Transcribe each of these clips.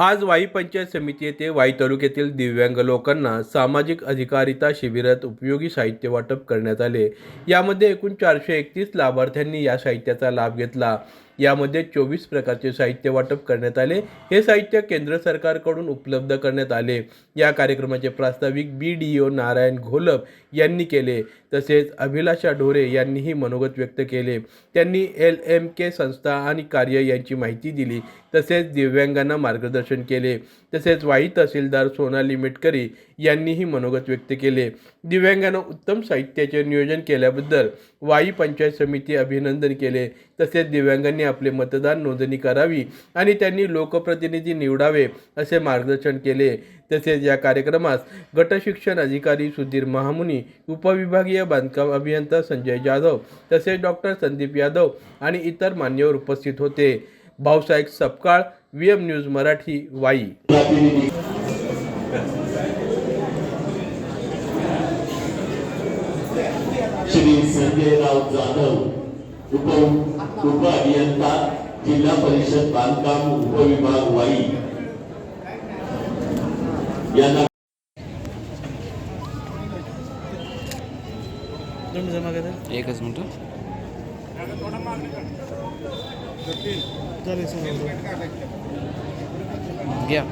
आज वाई पंचायत समिती येथे वाई तालुक्यातील दिव्यांग लोकांना सामाजिक अधिकारिता शिबिरात उपयोगी साहित्य वाटप करण्यात आले. यामध्ये एकूण चारशे एकतीस लाभार्थ्यांनी या साहित्याचा लाभ घेतला. यामध्ये चोवीस प्रकारचे साहित्य वाटप करण्यात आले. हे साहित्य केंद्र सरकारकडून उपलब्ध करण्यात आले. या कार्यक्रमाचे प्रास्ताविक B D O Narayan Gholap यांनी केले. तसेच अभिलाषा ढोरे यांनीही मनोगत व्यक्त केले. त्यांनी एल एम के संस्था आणि कार्य यांची माहिती दिली. तसेच दिव्यांगांना मार्गदर्शन केले. तसेच वाई तहसीलदार सोनाली मेटकरी यांनीही मनोगत व्यक्त केले. दिव्यांगांना उत्तम साहित्याचे नियोजन केल्याबद्दल वाई पंचायत समिती अभिनंदन केले. तसेच दिव्यांगांनी आपले मतदान नोंदणी करावी आणि त्यांनी लोकप्रतिनिधी निवडावे असे मार्गदर्शन केले. तसेच या कार्यक्रमास गटशिक्षण अधिकारी सुधीर महामुनी उपविभागीय बांधकाम अभियंता संजय जाधव तसेच डॉक्टर संदीप यादव आणि इतर मान्यवर उपस्थित होते. Bhausaheb Sapkal V M news Marathi Wai. Shri Sanjayrao Jadhav. उप उप अभियंता जिल्हा परिषद बांधकाम उपविभाग वाई. यांना एकच मिनिट. घ्या.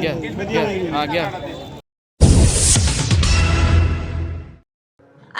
घ्या. घ्या.